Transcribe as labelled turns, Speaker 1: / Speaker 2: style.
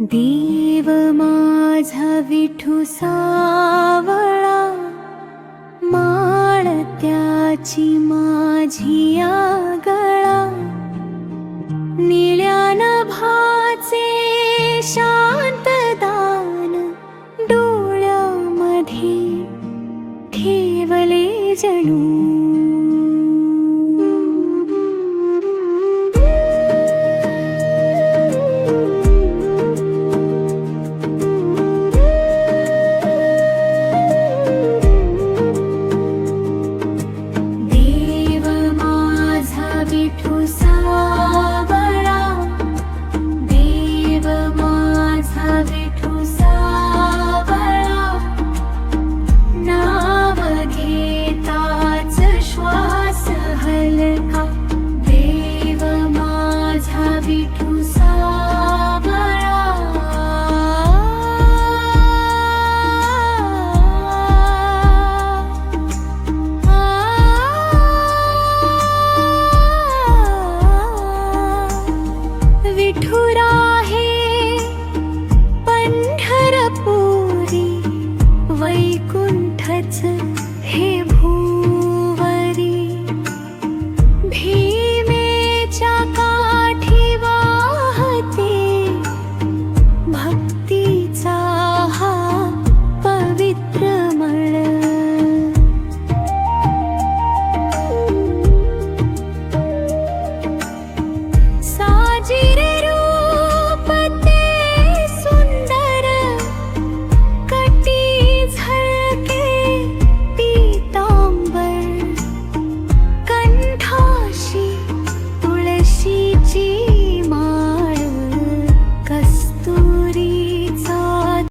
Speaker 1: देव माझा विठू सावळा माळ त्याची माझी आगळा. निळ्या नभाचे शांत दान डोळ्यामध्ये ठेवले जणू. देव माझाठु सा वरा नाम गीता च श्वास देव माझा विठु स विठुरा हे पंढरपुरी वैकुंठच हे भू